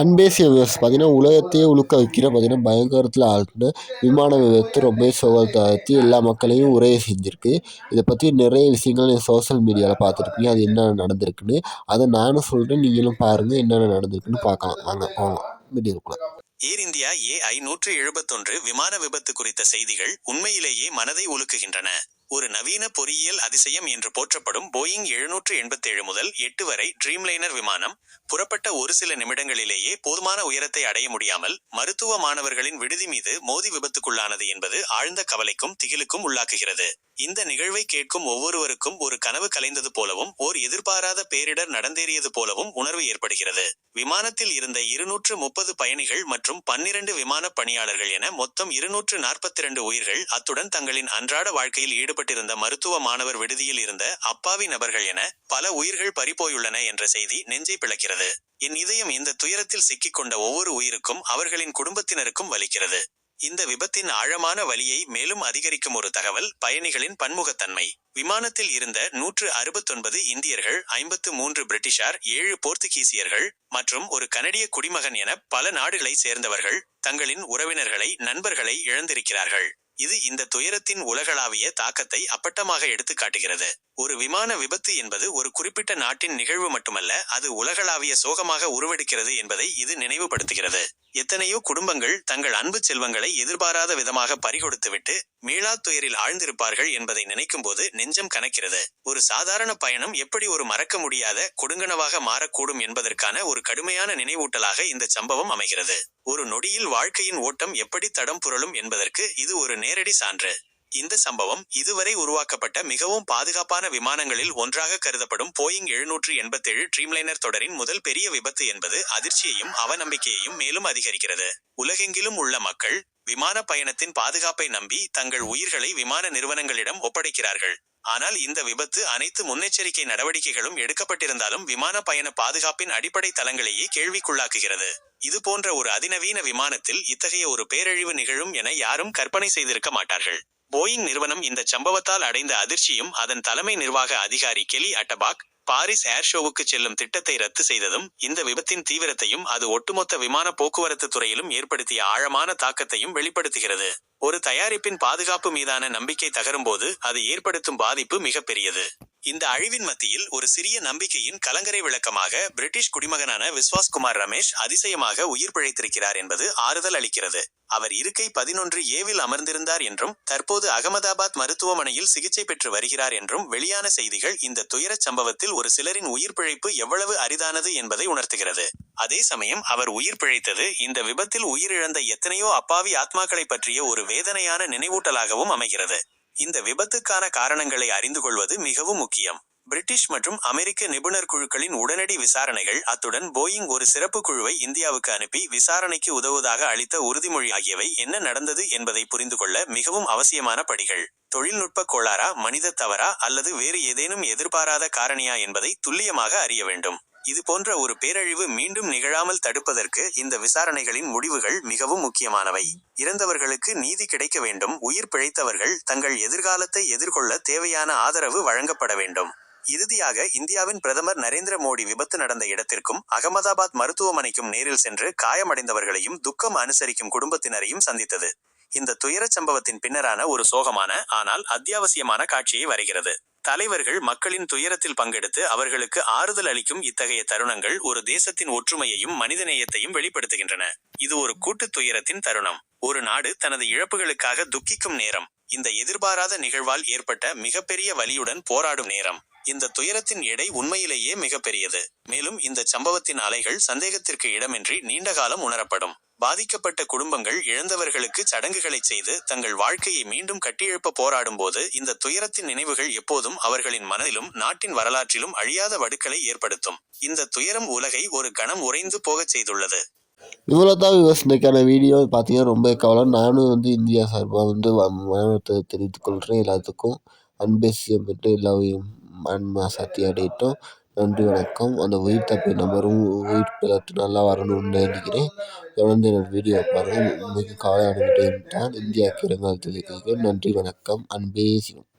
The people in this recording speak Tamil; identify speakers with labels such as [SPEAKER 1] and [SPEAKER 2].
[SPEAKER 1] அன்பேசிய விவசாயம் பார்த்தீங்கன்னா உலகத்தையே உலுக்க வைக்கிற பார்த்தீங்கன்னா பயங்கரத்தில் ஆழ்ந்த விமான விபத்து ரொம்ப சோகத்தாழ்த்தி எல்லா மக்களையும் உரைய செஞ்சுருக்கு. இதை பற்றி நிறைய விஷயங்கள் நீங்கள் சோஷியல் மீடியாவில் பார்த்துருப்பீங்க. அது என்னென்ன நடந்திருக்குன்னு. அதை நானும் சொல்கிறேன் நீங்களும் பாருங்கள் என்னென்ன நடந்திருக்குன்னு பார்க்கலாம். வாங்க போகலாம் வீடியோக்குள்ள
[SPEAKER 2] ஏர் இந்தியா ஏ ஐநூற்று எழுபத்தொன்று விமான விபத்து குறித்த செய்திகள் உண்மையிலேயே மனதை உலுக்குகின்றன. ஒரு நவீன பொறியியல் அதிசயம் என்று போற்றப்படும் போயிங் எழுநூற்று எண்பத்தேழு முதல் எட்டு வரை ட்ரீம்லைனர் விமானம் புறப்பட்ட ஒரு சில நிமிடங்களிலேயே போதுமான உயரத்தை அடைய முடியாமல் மருத்துவ மாணவர்களின் விடுதி மீது மோதி விபத்துக்குள்ளானது என்பது ஆழ்ந்த கவலைக்கும் திகிலுக்கும் உள்ளாக்குகிறது. இந்த நிகழ்வை கேட்கும் ஒவ்வொருவருக்கும் ஒரு கனவு கலைந்தது போலவும் ஓர் எதிர்பாராத பேரிடர் நடந்தேறியது போலவும் உணர்வு ஏற்படுகிறது. விமானத்தில் இருந்த இருநூற்று முப்பது பயணிகள் மற்றும் பன்னிரண்டு விமான பணியாளர்கள் என மொத்தம் இருநூற்று நாற்பத்தி இரண்டு உயிர்கள் அத்துடன் தங்களின் அன்றாட வாழ்க்கையில் ஈடுபட்டிருந்த மருத்துவ மாணவர் விடுதியில் இருந்த அப்பாவி நபர்கள் என பல உயிர்கள் பறிபோயுள்ளன என்ற செய்தி நெஞ்சை பிளக்கிறது. என் இதயம் இந்த துயரத்தில் சிக்கிக்கொண்ட ஒவ்வொரு உயிருக்கும் அவர்களின் குடும்பத்தினருக்கும் வலிக்கிறது. இந்த விபத்தின் ஆழமான வலியை மேலும் அதிகரிக்கும் ஒரு தகவல் பயணிகளின் பன்முகத்தன்மை. விமானத்தில் இருந்த நூற்று அறுபத்தொன்பது இந்தியர்கள் ஐம்பத்து மூன்று பிரிட்டிஷார் ஏழு போர்த்துகீசியர்கள் மற்றும் ஒரு கனடிய குடிமகன் என பல நாடுகளை சேர்ந்தவர்கள் தங்களின் உறவினர்களை நண்பர்களை இழந்திருக்கிறார்கள். இது இந்த துயரத்தின் உலகளாவிய தாக்கத்தை அப்பட்டமாக எடுத்துக்காட்டுகிறது. ஒரு விமான விபத்து என்பது ஒரு குறிப்பிட்ட நாட்டின் நிகழ்வு மட்டுமல்ல அது உலகளாவிய சோகமாக உருவெடுக்கிறது என்பதை இது நினைவுபடுத்துகிறது. எத்தனையோ குடும்பங்கள் தங்கள் அன்பு செல்வங்களை எதிர்பாராத விதமாக பறிகொடுத்துவிட்டு மீளா துயரில் ஆழ்ந்திருப்பார்கள் என்பதை நினைக்கும் போது நெஞ்சம் கனக்கிறது. ஒரு சாதாரண பயணம் எப்படி ஒரு மறக்க முடியாத கொடுங்கனவாக மாறக்கூடும் என்பதற்கான ஒரு கடுமையான நினைவூட்டலாக இந்த சம்பவம் அமைகிறது. ஒரு நொடியில் வாழ்க்கையின் ஓட்டம் எப்படி தடம் புரளும் என்பதற்கு இது ஒரு நேரடி சான்று. இந்த சம்பவம் இதுவரை உருவாக்கப்பட்ட மிகவும் பாதுகாப்பான விமானங்களில் ஒன்றாக கருதப்படும் போயிங் எழுநூற்று எண்பத்தேழு ட்ரீம்லைனர் தொடரின் முதல் பெரிய விபத்து என்பது அதிர்ச்சியையும் அவநம்பிக்கையையும் மேலும் அதிகரிக்கிறது. உலகெங்கிலும் உள்ள மக்கள் விமான பயணத்தின் பாதுகாப்பை நம்பி தங்கள் உயிர்களை விமான நிறுவனங்களிடம் ஒப்படைக்கிறார்கள். ஆனால் இந்த விபத்து அனைத்து முன்னெச்சரிக்கை நடவடிக்கைகளும் எடுக்கப்பட்டிருந்தாலும் விமான பயண பாதுகாப்பின் அடிப்படை தளங்களையே கேள்விக்குள்ளாக்குகிறது. இது போன்ற ஒரு அதிநவீன விமானத்தில் இத்தகைய ஒரு பேரழிவு நிகழும் என யாரும் கற்பனை செய்திருக்க மாட்டார்கள். போயிங் நிறுவனம் இந்த சம்பவத்தால் அடைந்த அதிர்ச்சியும் அதன் தலைமை நிர்வாக அதிகாரி கெலி அட்டபாக் பாரிஸ் ஏர் ஷோவுக்கு செல்லும் திட்டத்தை ரத்து செய்ததும் இந்த விபத்தின் தீவிரத்தையும் அது ஒட்டுமொத்த விமான போக்குவரத்து துறையிலும் ஏற்படுத்திய ஆழமான தாக்கத்தையும் வெளிப்படுத்துகிறது. ஒரு தயாரிப்பின் பாதுகாப்பு மீதான நம்பிக்கை தகரும்போது அது ஏற்படுத்தும் பாதிப்பு மிகப்பெரியது. இந்த அழிவின் மத்தியில் ஒரு சிறிய நம்பிக்கையின் கலங்கரை விளக்கமாக பிரிட்டிஷ் குடிமகனான விஸ்வாஸ் குமார் ரமேஷ் அதிசயமாக உயிர் பிழைத்திருக்கிறார் என்பது ஆறுதல் அளிக்கிறது. அவர் இருக்கை பதினொன்று ஏவில் அமர்ந்திருந்தார் என்றும் தற்போது அகமதாபாத் மருத்துவமனையில் சிகிச்சை பெற்று வருகிறார் என்றும் வெளியான செய்திகள் இந்த துயரச் சம்பவத்தில் ஒரு சிலரின் உயிர் பிழைப்பு எவ்வளவு அரிதானது என்பதை உணர்த்துகிறது. அதே சமயம் அவர் உயிர் பிழைத்தது இந்த விபத்தில் உயிரிழந்த எத்தனையோ அப்பாவி ஆத்மாக்களை பற்றிய ஒரு வேதனையான நினைவூட்டலாகவும் அமைகிறது. இந்த விபத்துக்கான காரணங்களை அறிந்து கொள்வது மிகவும் முக்கியம். பிரிட்டிஷ் மற்றும் அமெரிக்க நிபுணர் குழுக்களின் உடனடி விசாரணைகள் அத்துடன் போயிங் ஒரு சிறப்பு குழுவை இந்தியாவுக்கு அனுப்பி விசாரணைக்கு உதவுவதாக அளித்த உறுதிமொழி ஆகியவை என்ன நடந்தது என்பதை புரிந்து கொள்ள மிகவும் அவசியமான படிகள் தொழில்நுட்ப கோளாறா மனித தவறா அல்லது வேறு ஏதேனும் எதிர்பாராத காரணியா என்பதை துல்லியமாக அறிய வேண்டும். இது போன்ற ஒரு பேரழிவு மீண்டும் நிகழாமல் தடுப்பதற்கு இந்த விசாரணைகளின் முடிவுகள் மிகவும் முக்கியமானவை. இறந்தவர்களுக்கு நீதி கிடைக்க வேண்டும். உயிர் பிழைத்தவர்கள் தங்கள் எதிர்காலத்தை எதிர்கொள்ள தேவையான ஆதரவு வழங்கப்பட வேண்டும். இறுதியாக இந்தியாவின் பிரதமர் நரேந்திர மோடி விபத்து நடந்த இடத்திற்கும் அகமதாபாத் மருத்துவமனைக்கும் நேரில் சென்று காயமடைந்தவர்களையும் துக்கம் அனுசரிக்கும் குடும்பத்தினரையும் சந்தித்தது. இந்த துயரச் சம்பவத்தின் பின்னரான ஒரு சோகமான ஆனால் அத்தியாவசியமான காட்சியை வரைகிறது. தலைவர்கள் மக்களின் துயரத்தில் பங்கெடுத்து அவர்களுக்கு ஆறுதல் அளிக்கும் இத்தகைய தருணங்கள் ஒரு தேசத்தின் ஒற்றுமையையும் மனிதநேயத்தையும் வெளிப்படுத்துகின்றன. இது ஒரு கூட்டு துயரத்தின் தருணம். ஒரு நாடு தனது இழப்புகளுக்காக துக்கிக்கும் நேரம். இந்த எதிர்பாராத நிகழ்வால் ஏற்பட்ட மிகப்பெரிய வலியுடன் போராடும் நேரம். இந்த துயரத்தின் எடை உண்மையிலேயே மிகப்பெரியது. மேலும் இந்த சம்பவத்தின் அலைகள் சந்தேகத்திற்கு இடமின்றி நீண்ட காலம் உணரப்படும். பாதிக்கப்பட்ட குடும்பங்கள் இழந்தவர்களுக்கு சடங்குகளை செய்து தங்கள் வாழ்க்கையை மீண்டும் கட்டியெழுப்ப போராடும் போது இந்த துயரத்தின் நினைவுகள் எப்போதும் அவர்களின் மனதிலும் நாட்டின் வரலாற்றிலும் அழியாத வடுக்களை ஏற்படுத்தும். இந்த துயரம் உலகை ஒரு கணம் உறைந்து போகச் செய்துள்ளது.
[SPEAKER 1] இவ்வளோ தான் விவசாயிக்கான வீடியோ. பார்த்தீங்கன்னா ரொம்ப கவலை. நானும் வந்து இந்தியா சார்பாக வந்து மரணத்தை தெரிவித்துக் கொள்கிறேன் எல்லாத்துக்கும் அன்பேசியம் பெற்று எல்லாவையும் ஆன்மா சக்தி அடையட்டும் நன்றி வணக்கம். அந்த உயிர் தப்பி நபரும் உயிர் பிழைத்து நல்லா வரணும்னு நினைக்கிறேன். தொடர்ந்து என்னோட வீடியோ பாருங்கள் மிக கவலையான விடயம் தான் இந்தியாவுக்கு தெரிவிக்கிறேன் நன்றி வணக்கம். அன்பே சிவம்